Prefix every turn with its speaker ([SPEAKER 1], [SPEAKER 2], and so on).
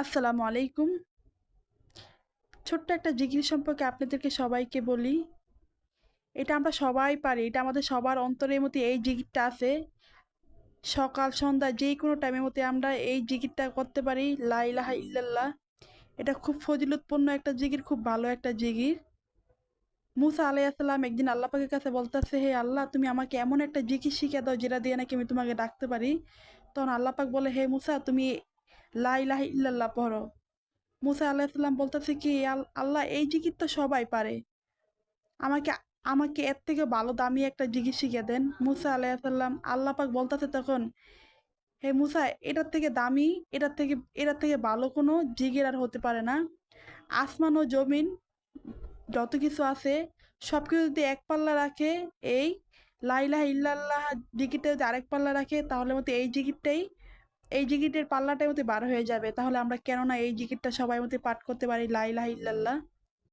[SPEAKER 1] আসসালামু আলাইকুম। ছোট্ট একটা জিকির সম্পর্কে আপনাদেরকে সবাইকে বলি। এটা আমরা সবাই পারি, এটা আমাদের সবার অন্তরের মধ্যে এই জিকিরটা আছে। সকাল, সন্ধ্যা যে কোনো টাইমের মধ্যে আমরা এই জিকিরটা করতে পারি। লা ইলাহা ইল্লাল্লাহ। এটা খুব ফজিলতপূর্ণ একটা জিকির, খুব ভালো একটা জিকির। মুসা আলাইসাল্লাম একদিন আল্লাহ পাকের কাছে বলতেছে, হে আল্লাহ, তুমি আমাকে এমন একটা জিকির শিখে দাও যেটা দিয়ে নাকি আমি তোমাকে ডাকতে পারি? তখন আল্লাহ পাক বলে, হে মুসা, তুমি লা ইলাহা ইল্লাল্লাহ পড়ো। মুসা আলাহিসাল্লাম বলতেছে কি আল্লাহ এই জিকির তো সবাই পারে। আমাকে আমাকে এর থেকে ভালো দামি একটা জিকির শিখে দেন। মুসা আলাহিসাল্লাম আল্লাহ পাক বলতেছে তখন, হে মুসা, এটার থেকে দামি, এটার থেকে এটার থেকে ভালো কোনো জিকির আর হতে পারে না। আসমান ও জমিন যত কিছু আছে সব কিছু যদি এক পাল্লা রাখে, এই লাইলাহ ইল্লাল্লাহ জিকিরটা যদি আরেক পাল্লা রাখে, তাহলে মতো এই জিকিরটাই এই জিকিটের পাল্লাটাই মতো বার হয়ে যাবে। তাহলে আমরা কেননা এই জিকিরটা সবাই মতো পাঠ করতে পারি, লাই লাহ ইল্লাল্লাহ